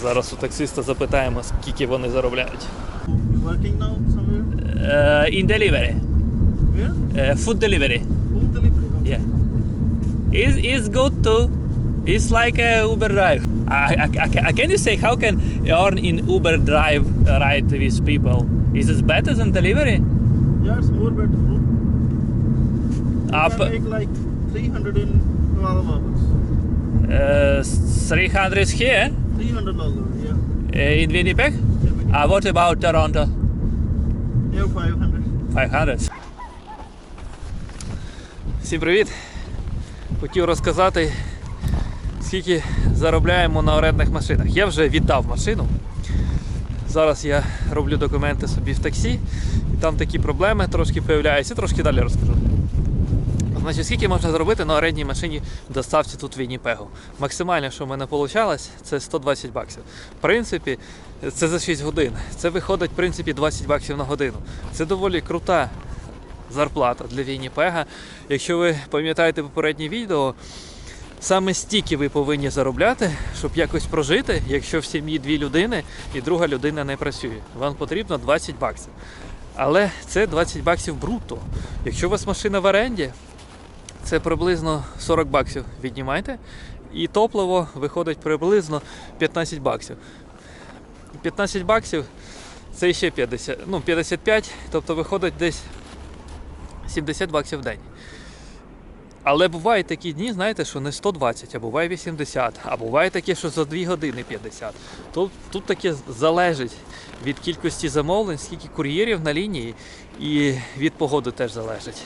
Зараз у таксиста запитаємо, скільки вони заробляють. Working now somewhere? Uh, in delivery. Where? Uh, food delivery. Food delivery. Okay. Yeah. It's, it's good too. It's like a Uber drive. I, I, I, can you say how can earn in Uber drive uh, ride with people? Is it better than delivery? Yeah, it's more better. You Up can make like 300 in 12 hours. uh, 300 here 300 dollars. Yeah. uh, in Winnipeg. Yeah, Uh, what about Toronto? yeah 500. 500. Всім привіт! Хотів розказати, скільки заробляємо на орендних машинах. Я вже віддав машину. Зараз я роблю документи собі в таксі, і там такі проблеми трошки появляються, трошки далі розкажу. Значить, скільки можна зробити на орендній машині доставці тут Вінніпегу? Максимальне, що в мене вийшло, це 120 баксів. В принципі, це за 6 годин. Це виходить, в принципі, 20 баксів на годину. Це доволі крута зарплата для Вінніпега. Якщо ви пам'ятаєте попереднє відео, саме стільки ви повинні заробляти, щоб якось прожити, якщо в сім'ї дві людини і друга людина не працює. Вам потрібно 20 баксів. Але це 20 баксів бруто. Якщо у вас машина в оренді, це приблизно 40 баксів віднімайте. І топливо виходить приблизно 15 баксів. 15 баксів це ще 50, ну 55, тобто виходить десь 70 баксів в день. Але бувають такі дні, знаєте, що не 120, а буває 80, а буває таке, що за 2 години 50. Тут, тут таке залежить від кількості замовлень, скільки кур'єрів на лінії, і від погоди теж залежить.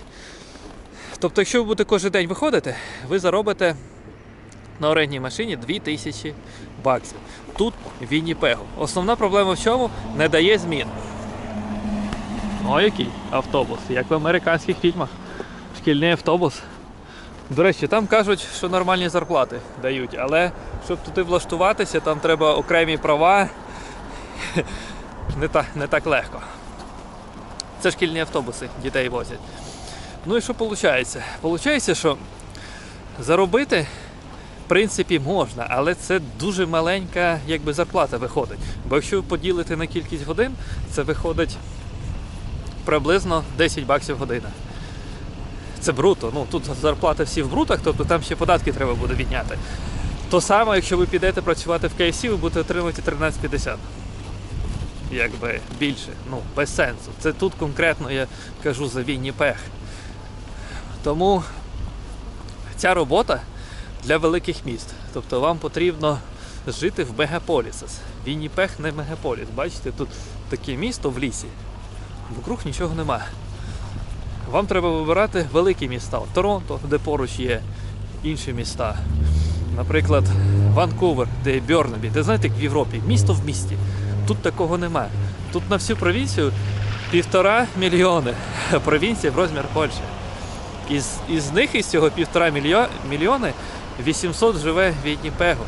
Тобто, якщо ви будете кожен день виходити, ви заробите на орендній машині 2000 баксів. Тут Вінніпегу. Основна проблема в чому? Не дає змін. О, який автобус, як в американських фільмах. Шкільний автобус. До речі, там кажуть, що нормальні зарплати дають, але щоб туди влаштуватися, там треба окремі права. Не так, не так легко. Це шкільні автобуси, дітей возять. Ну і що виходить? Получається, що заробити, в принципі, можна, але це дуже маленька якби, зарплата виходить. Бо якщо ви поділите на кількість годин, це виходить приблизно 10 баксів година. Це бруто. Ну тут зарплата всі в брутах, тобто там ще податки треба буде відняти. То саме, якщо ви підете працювати в KFC, ви будете отримувати 13,50. Якби більше. Ну, без сенсу. Це тут конкретно я кажу за Вінніпег. Тому ця робота для великих міст. Тобто вам потрібно жити в мегаполісах. Вінніпег не мегаполіс. Бачите, тут таке місто в лісі. Вокруг нічого нема. Вам треба вибирати великі міста. Торонто, де поруч є інші міста. Наприклад, Ванкувер, де Бьорнабі, де знаєте, як в Європі, місто в місті. Тут такого немає. Тут на всю провінцію півтора мільйони. Провінція в розмір Польщі. Із, із них, із цього півтора мільйо, мільйони, 800 живе в Вінніпегу.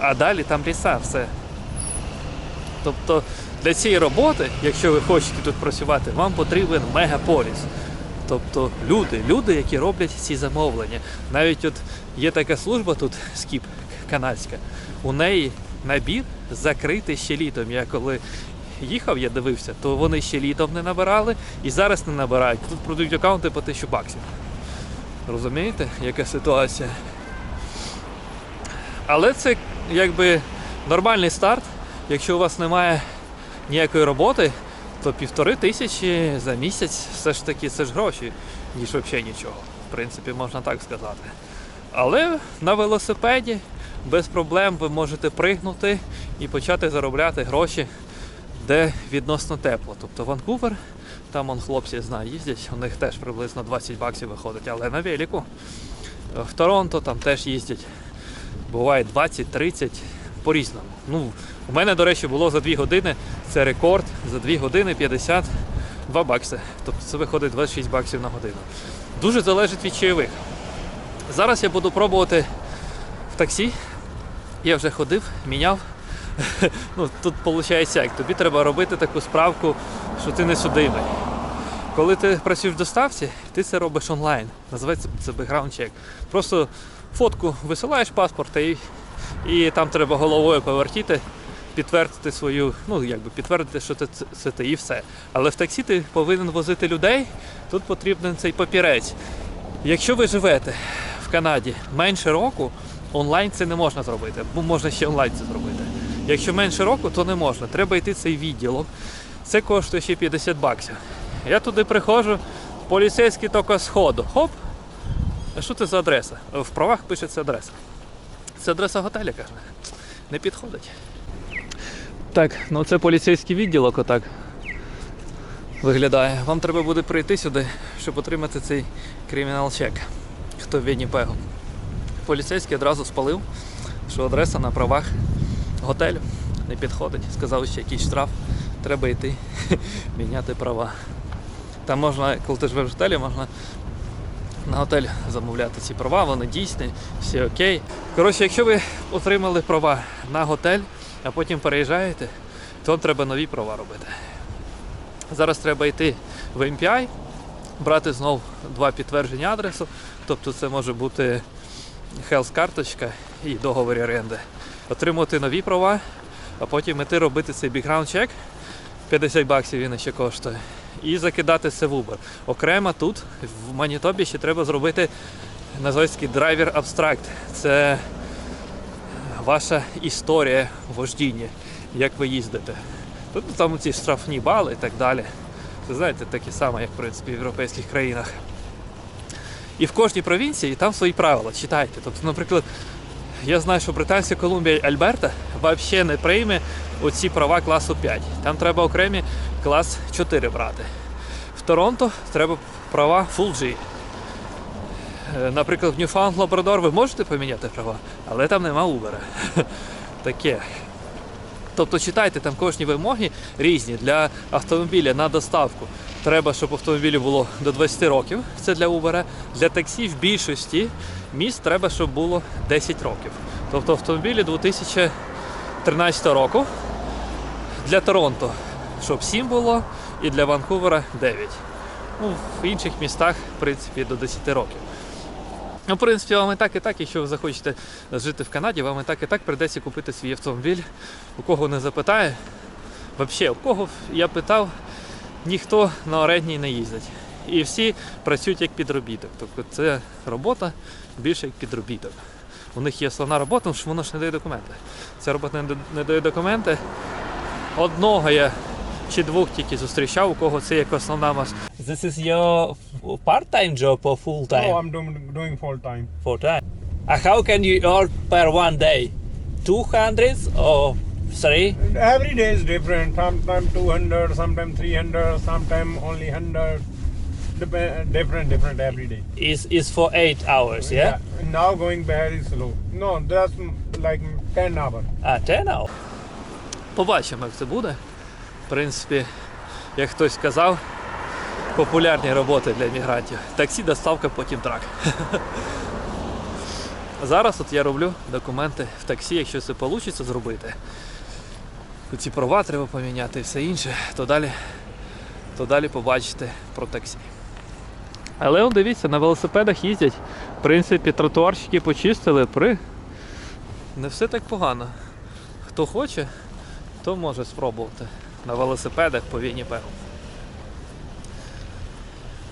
А далі там ліса, все. Тобто для цієї роботи, якщо ви хочете тут працювати, вам потрібен мегаполіс. Тобто люди, люди, які роблять ці замовлення. Навіть от є така служба тут, скіп канадська, у неї набір закритий ще літом. Я коли їхав, я дивився, то вони ще літом не набирали і зараз не набирають. Тут продають аккаунти по 1000 баксів. Розумієте, яка ситуація? Але це якби нормальний старт. Якщо у вас немає ніякої роботи, то півтори тисячі за місяць все ж таки це ж гроші, ніж взагалі нічого. В принципі, можна так сказати. Але на велосипеді без проблем ви можете пригнути і почати заробляти гроші, де відносно тепло. Тобто Ванкувер, там он хлопці знаю, їздять, у них теж приблизно 20 баксів виходить, але на велику. В Торонто там теж їздять. Буває 20-30 по-різному. Ну, у мене, до речі, було за 2 години, це рекорд, за 2 години 52 бакси. Тобто це виходить 26 баксів на годину. Дуже залежить від чайових. Зараз я буду пробувати в таксі. Я вже ходив, міняв. Ну, тут виходить як, тобі треба робити таку справку, що ти не судимий. Коли ти працюєш в доставці, ти це робиш онлайн. Називається це check. Просто фотку висилаєш паспорта і і там треба головою повертіти, підтвердити свою, ну якби підтвердити, що це, це ти і все. Але в таксі ти повинен возити людей, тут потрібен цей папірець. Якщо ви живете в Канаді менше року, онлайн це не можна зробити, бо можна ще онлайн це зробити. Якщо менше року, то не можна. Треба йти цей відділок. Це коштує ще 50 баксів. Я туди приходжу, поліцейський тільки сходу. Хоп! А що це за адреса? В правах пишеться адреса. Це адреса готеля, каже. Не підходить. Так, ну це поліцейський відділок отак виглядає. Вам треба буде прийти сюди, щоб отримати цей кримінал чек. Хто в Вінніпегу. Поліцейський одразу спалив, що адреса на правах готелю не підходить. Сказав, що якийсь штраф, треба йти міняти права. Там можна, коли ти живеш в готелі, можна на готель замовляти ці права, вони дійсні, всі окей. Коротше, якщо ви отримали права на готель, а потім переїжджаєте, то вам треба нові права робити. Зараз треба йти в MPI, брати знов два підтвердження адресу. Тобто це може бути health карточка і договір оренди. Отримати нові права, а потім іти робити цей бікграунд чек. 50 баксів він ще коштує. І закидати це в Uber. Окремо тут, в Манітобі, ще треба зробити такий драйвер абстракт. Це ваша історія вождіння, як ви їздите. Тут там ці штрафні бали і так далі. Це знаєте, такі саме, як в принципі в європейських країнах. І в кожній провінції там свої правила, читайте. Тобто, наприклад, я знаю, що Британська Колумбія і Альберта взагалі не прийме оці права класу 5. Там треба окремі клас 4 брати. В Торонто треба права Full G. Е, Наприклад, в Newfoundland Labrador ви можете поміняти права, але там нема Uber. Таке. Тобто читайте, там кожні вимоги різні для автомобіля на доставку. Треба, щоб автомобілю було до 20 років. Це для Uber. Для таксі в більшості міст треба, щоб було 10 років. Тобто автомобілі 2013 року. Для Торонто, щоб 7 було, і для Ванкувера 9. Ну, в інших містах, в принципі, до 10 років. Ну, в принципі, вам і так, і так, якщо ви захочете жити в Канаді, вам і так, і так прийдеться купити свій автомобіль. У кого не запитає. Взагалі, у кого я питав, ніхто на орендній не їздить. І всі працюють як підробіток. Тобто це робота більше як підробіток. У них є основна робота, тому що воно ж не дає документи. Ця робота не дає документи. Одного я чи двох тільки зустрічав, у кого це як основна мас. This is your part-time job or full-time? No, I'm doing, doing full time. full time. Uh, how can you earn per one day? 200 or three? Every day is different. Sometimes 200, sometimes 300, sometimes only 100. Dep- different, different every day. Is is for eight hours, yeah? yeah? Now going very slow. No, that's mm, like 10 hours. А, 10 hours. Побачимо, як це буде. В принципі, як хтось сказав, популярні роботи для мігрантів. Таксі, доставка, потім трак. Зараз от я роблю документи в таксі, якщо це вийде зробити. Ці права треба поміняти і все інше, то далі, то далі побачите про таксі. Але он дивіться, на велосипедах їздять. В принципі, тротуарщики почистили при. Не все так погано. Хто хоче, то може спробувати на велосипедах по Вінніпегу.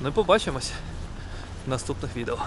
Ну і побачимось в наступних відео.